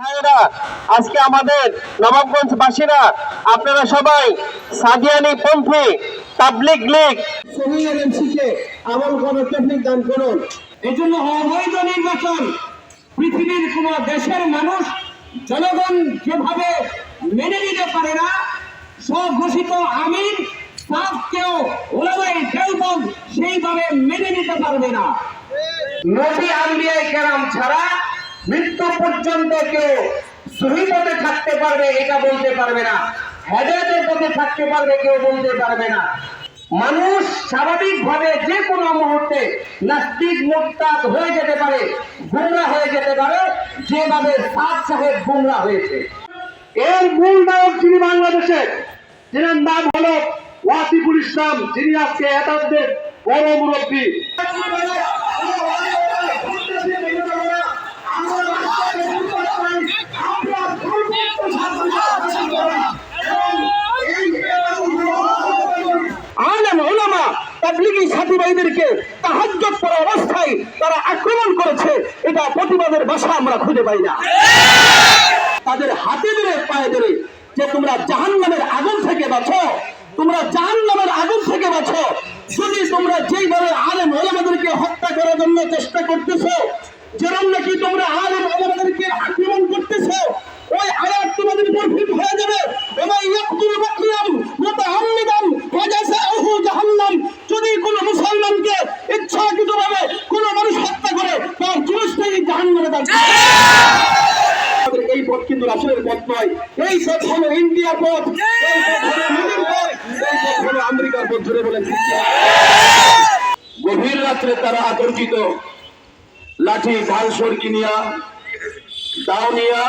ভাইয়েরা, আজকে আমাদের নবাবগঞ্জ বাসীরা আপনারা সবাই সাদিয়ানি পন্থী তাবলিগ লীগ আমল করার তৌফিক দান করুন। এজন্য অবৈধ নির্বাচন পৃথিবীর কোন দেশের মানুষ জনগণ যেভাবে মেনে নিতে পারে না স্বঘোষিত আমির সাফকেও সেইভাবে মেনে নিতে পারবে না। নবী আম্বিয়াই কেরাম ছাড়া মৃত্যু পর্যন্ত কেউ সহি পথে থাকতে পারবে, এটা বলতে পারবে না। হেদায়তের পথে থাকতে পারবে, কেউ বলতে পারবে না। মানুষ স্বাভাবিকভাবে যে কোনো মুহূর্তে নাস্তিক মোত্তাদ হয়ে যেতে পারে, গুমরা হয়ে যেতে পারে, যেভাবে সাদ সাহেব গুমরা হয়েছে। এর মূল নায়ক যিনি বাংলাদেশের যিনার নাম হলো ওয়াসিফুল ইসলাম, যিনি আজকে এতাদের বড় মুরব্বী। তাবলিগি সাথী ভাইদেরকে তাহাজ্জুদ পড়া অবস্থায় তারা আক্রমণ করেছে, এটা প্রতিবাদের ভাষা আমরা খুঁজে পাই না। তাদের হাতে ধরে, পায়ে ধরে যে তোমরা জাহান্নামের আগুন থেকে বাঁচো, তোমরা জাহান্নামের আগুন থেকে বাঁচো। যদি তোমরা যেইভাবে আলেম ওলামাদেরকে হত্যা করার জন্য চেষ্টা করতেছো যেরকম নাকি তোমরা আলেম ওলামাদেরকে আক্রমণ করতেছো, ওই আয়াত তোমাদের উপর ফিট হয়ে যাবে এবং ইয়াকুল বাকিয়াম মুতাহাম্মিদান ওয়াজাসাহু জাহান্নাম যদি কোনো মুসলমানকে ইচ্ছাকৃতভাবে কোনো মানুষ হত্যা করে তার জিনিসটাই জাহান্নামে দান আমাদের এই পথ কিন্তু রাসূলের পথ নয়। এই পথ হলো ইন্ডিয়ার পথ। হলো আমেরিকার পথ ধরে বলেন গভীর রাত্রে তারা আতঙ্কিত লাঠি, ঢাল, সরকি নিয়া দাওনিয়া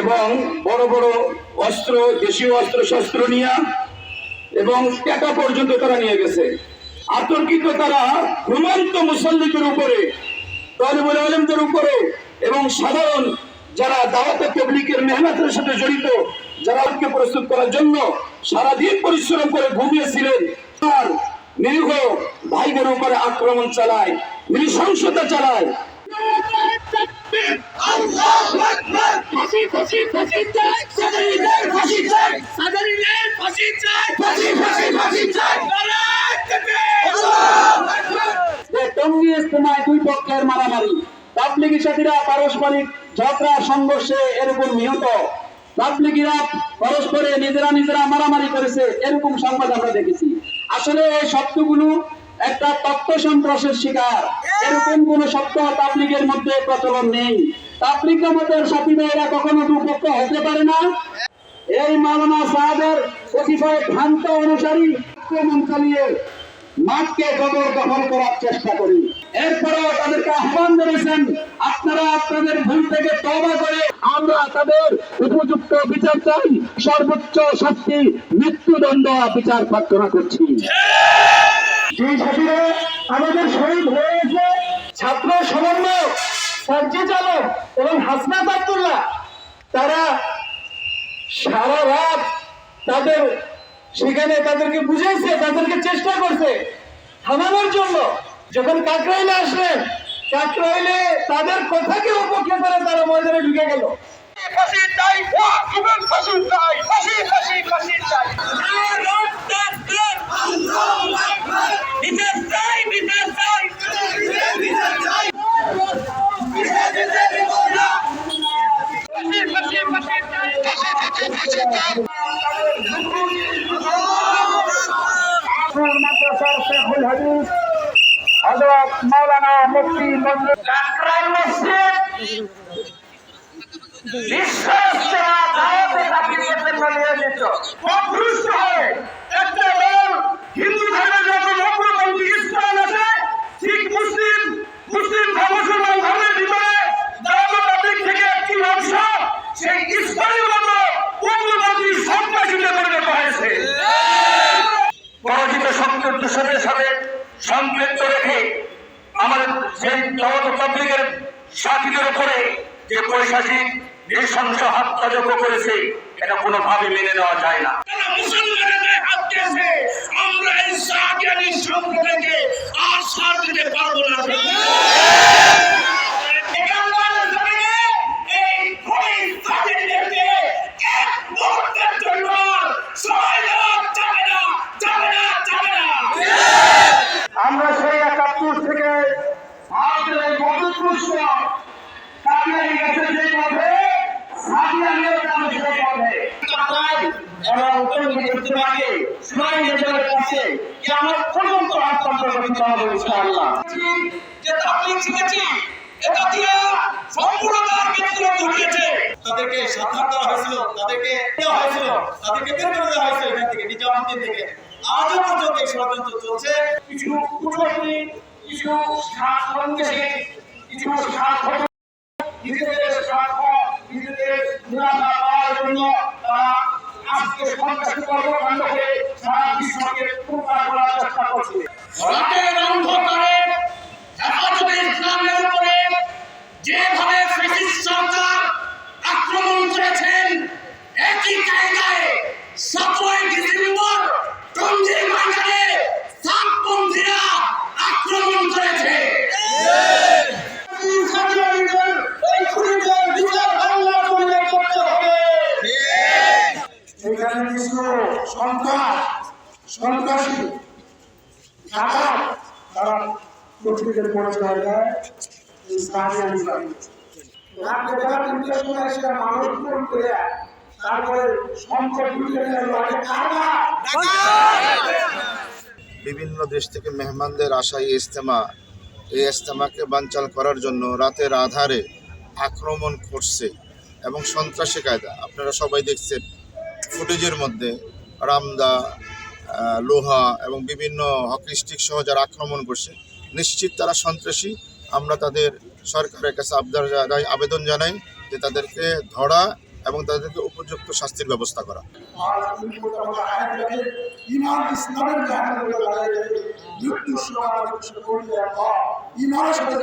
এবং বড় বড় অস্ত্র, দেশীয় অস্ত্র, শস্ত্র নিয়া, এবং টাকা পর্যন্ত তারা নিয়ে গেছে। আতঙ্কিত তারা ঘুমন্ত মুসল্লিদের উপরে, তলিবুল আলমদের উপরে, এবং সাধারণ যারা দাওয়াতে তবলিকের মেহনতের সাথে জড়িত যারা আজকে প্রস্তুত করার জন্য সারাদিন পরিশ্রম করে ঘুমিয়েছিলেন আর নিরীহ ভাইদের উপরে আক্রমণ চালায় নৃশংসতা চালায়। টঙ্গী ইস্তেমায় দুই পক্ষের মারামারি। তাবলিগি সাথীরা পারস্পরিক ঝগড়া সংঘর্ষে এরকম নিহত। তাবলিগিরা পরস্পরে নিজেরা নিজেরা মারামারি করেছে, এরকম সংবাদ আমরা দেখেছি। আসলে এই শব্দগুলো একটা তত্ত্ব সন্ত্রাসের শিকার। এরকম কোন শব্দ তাবলিগের মধ্যে প্রচলন নেই। তাবলিগ আমাদের সাথী ভাইয়েরা কখনো দুপক্ষ হতে পারে না। এই মাওলানা সাহাবের কতিপয় ভ্রান্ত অনুসারী আক্রমণ চালিয়ে মাঠকে জবর দখল করার চেষ্টা করি। এরপরেও তাদেরকে জানিয়েছেন আপনারা আপনাদের ভুল থেকে তবা করে আমরা তাদের উপযুক্ত বিচার চাই। সর্বোচ্চ শাস্তি মৃত্যুদণ্ড বিচার প্রার্থনা করছি। সেই সাথীরা, আমাদের শহীদ হয়েছে ছাত্র সমন্বয়ক সার্জি চালক এবং হাসনাত আব্দুল্লাহ। তারা সারা রাত তাদের সেখানে তাদেরকে বুঝেছে তাদেরকে চেষ্টা করছে থামানোর জন্য। যখন কাকরাইলে আসলেন কাকরাইলে তাদের কথাকে উপেক্ষা করে তারা ময়দানে ঢুকে গেল। মাদ্রাসার শেখুল হাদিস। হযরত মাওলানা মুফতি মঞ্জুর কাকরাই মসজিদ বিশ্বাসেরা দাওয়াতে তাবলীগের জন্য নিয়োজিত হয়ে একটা দল হিন্দু ধর্মের যত অগ্রপন্থী আছে, ঠিক মুসলিম মুসলিম মুসলমান ধর্মের ভিতরে দাওয়াত থেকে একটি অংশ, সেই ইসলামের মতো উগ্রপন্থী সন্ত্রাসীতে পরিণত হয়েছে। পরাজিত শক্তির সাথে সাথে সম্পৃক্ত রেখে আমাদের সেই জগত পাবলিকের সাথীদের উপরে যে প্রশাসিক নৃশংস যোগ্য করেছে, এটা কোনোভাবে মেনে নেওয়া যায় না। আমরা এই আর সার দিতে পারব না এই আন্দোলনের জমিনে এই বিষয়ের মধ্যে তাই এবং টঙ্গী কাছে চলছে। কিছু সন্দেশে কিছু স্বার্থ নিজেদের স্বার্থ নিজেদের পাওয়ার জন্য আজকে সন্ত্রাসী কর্মকাণ্ড করে সারা বিশ্বকে প্রকার করার চেষ্টা করছে রাতের অন্ধকারে হেফাজতে ইসলামের উপরে যেভাবে ফ্যাসিস্ট সরকার আক্রমণ করেছেন, একই কায়দায় সতেরোই ডিসেম্বর টঙ্গীর ময়দানে সাতপন্থীরা আক্রমণ করেছে এই খুনিদের বিচার বাংলার জমিনে করতে হবে এখানে কিছু সন্ত্রাস সন্ত্রাসী ডাকাত বিভিন্ন দেশ থেকে মেহমানদের আসা এই ইজতেমা, এই ইজতেমাকে বানচাল করার জন্য রাতের আধারে আক্রমণ করছে এবং সন্ত্রাসী কায়দা। আপনারা সবাই দেখছেন ফুটেজের মধ্যে, রামদা লোহা এবং বিভিন্ন হকি স্টিক সহ যারা আক্রমণ করছে, নিশ্চিত তারা সন্ত্রাসী। আমরা তাদের সরকারের কাছে আবদার আবেদন জানাই যে তাদেরকে ধরা এবং তাদেরকে উপযুক্ত শাস্তির ব্যবস্থা করা। সাথে